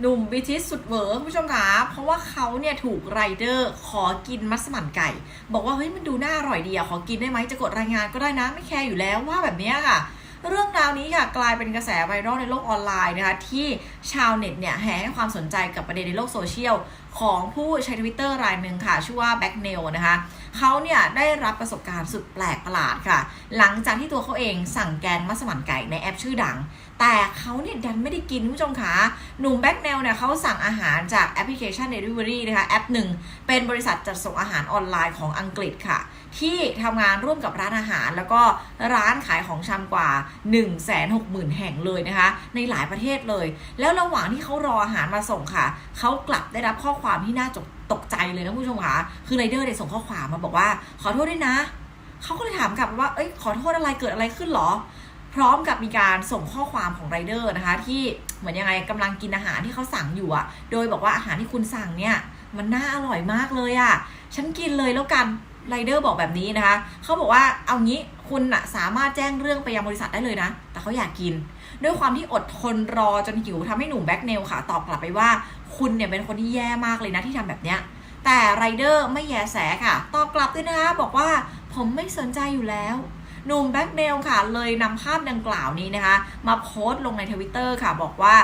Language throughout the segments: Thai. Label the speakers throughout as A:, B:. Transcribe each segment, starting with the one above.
A: หนุ่มบิทิสสุดเวอร์คุณผู้ชมคะเพราะว่าเขาเนี่ยถูกไรเดอร์ขอกินมัสมั่นไก่ บอกว่าเฮ้ยมันดูน่าอร่อยดีอะขอกินได้ไหมจะกดรายงานก็ได้นะไม่แคร์อยู่แล้วว่าแบบนี้ค่ะ เรื่องราวนี้ค่ะกลายเป็นกระแสไวรัลในโลกออนไลน์นะคะที่ชาวเน็ตเนี่ยแห่ให้ความสนใจกับประเด็นในโลกโซเชียลของผู้ใช้ทวิตเตอร์รายหนึ่งค่ะ ชื่อว่าแบ็กเนลนะคะเขาเนี่ยได้รับประสบการณ์สุดแปลกประหลาดค่ะ หลังจากที่ตัวเขาเองสั่งแกงมัสมั่นไก่ในแอปชื่อดัง แต่เขาเนี่ยดันไม่ได้กินผู้ชมคะหนุ่มแบ็กเนลเนี่ยเขาสั่งอาหารจากแอปพลิเคชัน Delivery นะคะแอปหนึ่งเป็นบริษัทจัดส่งอาหารออนไลน์ของอังกฤษค่ะ ที่ทำงานร่วมกับร้านอาหาร แล้วก็ร้านขายของชำกว่า 1 6 0 0 0 0 แห่งเลยนะคะ ในหลายประเทศเลย แล้วระหว่างที่เขารออาหารมาส่งค่ะเขากลับได้รับข้อความที่น่าจตกใจเลยนะคุณผู้ชมคะคือไรเดอร์เนี่ยส่งข้อความมาบอกว่า ขอโทษด้วยนะเขาก็เลยถามกลับว่า เอ้ยขอโทษอะไรเกิดอะไรขึ้นหรอ พร้อมกับมีการส่งข้อความของไรเดอร์นะคะ ที่เหมือนยังไงกำลังกินอาหารที่เขาสั่งอยู่อะโดยบอกว่าอาหารที่คุณสั่งเนี่ย มันน่าอร่อยมากเลยอะฉันกินเลยแล้วกัน ไรเดอร์บอกแบบนี้นะคะเขาบอกว่าเอางี้คุณอะสามารถแจ้งเรื่องไปยังบริษัทได้เลยนะ แต่เขาอยากกิน ด้วยความที่อดทนรอจนหิวทำให้หนุ่มแบ็กเนลค่ะ ตอบกลับไปว่าคุณเนี่ยเป็นคนที่แย่มากเลยนะที่ทำแบบเนี้ยแต่ไรเดอร์ไม่แยแสค่ะ ตอบกลับด้วยนะคะบอกว่าผมไม่สนใจอยู่แล้ว หนุ่มแบ็กเนลค่ะเลยนำภาพดังกล่าวนี้นะคะ มาโพสต์ลงในทวิตเตอร์ค่ะ บอกว่า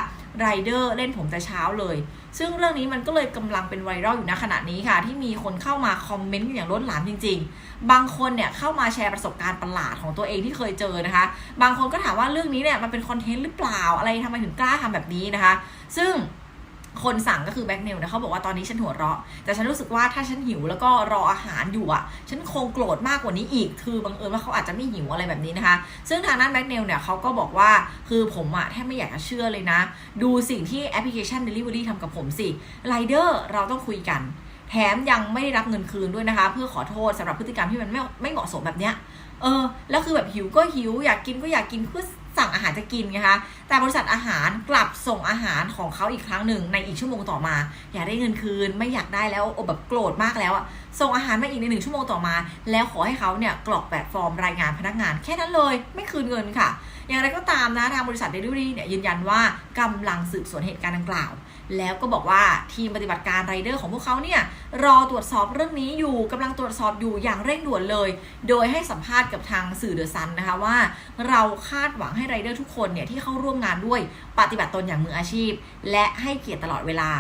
A: ไรเดอร์เล่นผมแต่เช้าเลย ซึ่งเรื่องนี้มันก็เลยกำลังเป็นไวรัลอยู่ณขณะนี้ค่ะ ที่มีคนเข้ามาคอมเมนต์กันอย่างล้นหลามจริง ๆ บางคนเนี่ยเข้ามาแชร์ประสบการณ์ประหลาดของตัวเองที่เคยเจอนะคะ บางคนก็ถามว่าเรื่องนี้เนี่ยมันเป็นคอนเทนต์หรือเปล่าอะไรทำไมถึงกล้าทำแบบนี้นะคะ ซึ่ง คนสั่งก็คือแบ็กเนลนี่ยเขาบอกว่าตอนนี้ฉันหัวเราะ แต่ฉันรู้สึกว่าถ้าฉันหิวแล้วก็รออาหารอยู่อะ ฉันคงโกรธมากกว่านี้อีก คือบังเอิญว่าเขาอาจจะไม่หิวอะไรแบบนี้นะคะ ซึ่งทางด้านแบ็กเนลเนี่ยเขาก็บอกว่าคือผมอะแทบไม่อยากจะเชื่อเลยนะ ดูสิ่งที่แอปพลิเคชัน Delivery ทำกับผมสิไรเดอร์เราต้องคุยกันแถมยังไม่ได้รับเงินคืนด้วยนะคะ เพื่อขอโทษสำหรับพฤติกรรมที่มันไม่ไม่เหมาะสมแบบเนี้ยเออแล้วคือแบบหิวก็หิวอยากกินก็อยากกินเพื่อ สั่งอาหารจะกินไงคะแต่บริษัทอาหารกลับส่งอาหารของเขาอีกครั้งหนึ่งในอีกชั่วโมงต่อมา อยากได้เงินคืนไม่อยากได้แล้วโอ้แบบโกรธมากแล้วอะส่งอาหารมาอีกในหนึ่งชั่วโมงต่อมา แล้วขอให้เขาเนี่ยกรอกแบบฟอร์มรายงานพนักงาน แค่นั้นเลยไม่คืนเงินค่ะ อย่างไรก็ตามนะทางบริษัทเดลิเวอรี่เนี่ยยืนยันว่ากำลังสืบสวนเหตุการณ์ดังกล่าว แล้วก็บอกว่าทีมปฏิบัติการไรเดอร์ของพวกเขาเนี่ยรอตรวจสอบเรื่องนี้อยู่กำลังตรวจสอบอยู่อย่างเร่งด่วนเลย โดยให้สัมภาษณ์กับทางสื่อเดอะซันนะคะว่า เราคาดหวังให้ไรเดอร์ทุกคนเนี่ยที่เข้าร่วมงานด้วยปฏิบัติตนอย่างมืออาชีพ และให้เกียรติตลอดเวลา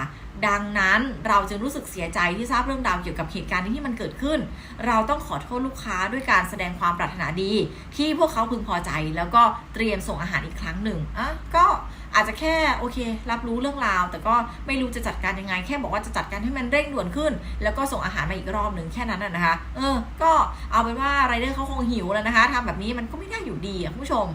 A: ดังนั้นเราจึงรู้สึกเสียใจที่ทราบเรื่องราวเกี่ยวกับเหตุการณ์ที่มันเกิดขึ้น เราต้องขอโทษลูกค้าด้วยการแสดงความปรารถนาดี ที่พวกเขาพึงพอใจ แล้วก็เตรียมส่งอาหารอีกครั้งหนึ่งอะก็อาจจะแค่โอเค รับรู้เรื่องราว แต่ก็ไม่รู้จะจัดการยังไง แค่บอกว่าจะจัดการให้มันเร่งด่วนขึ้น แล้วก็ส่งอาหารมาอีกรอบหนึ่งแค่นั้นนะนะคะ เออ ก็เอาเป็นว่าไรเดอร์เขาคงหิวแล้วนะคะทำแบบนี้มันก็ไม่น่าอยู่ดีอะคุณผู้ชม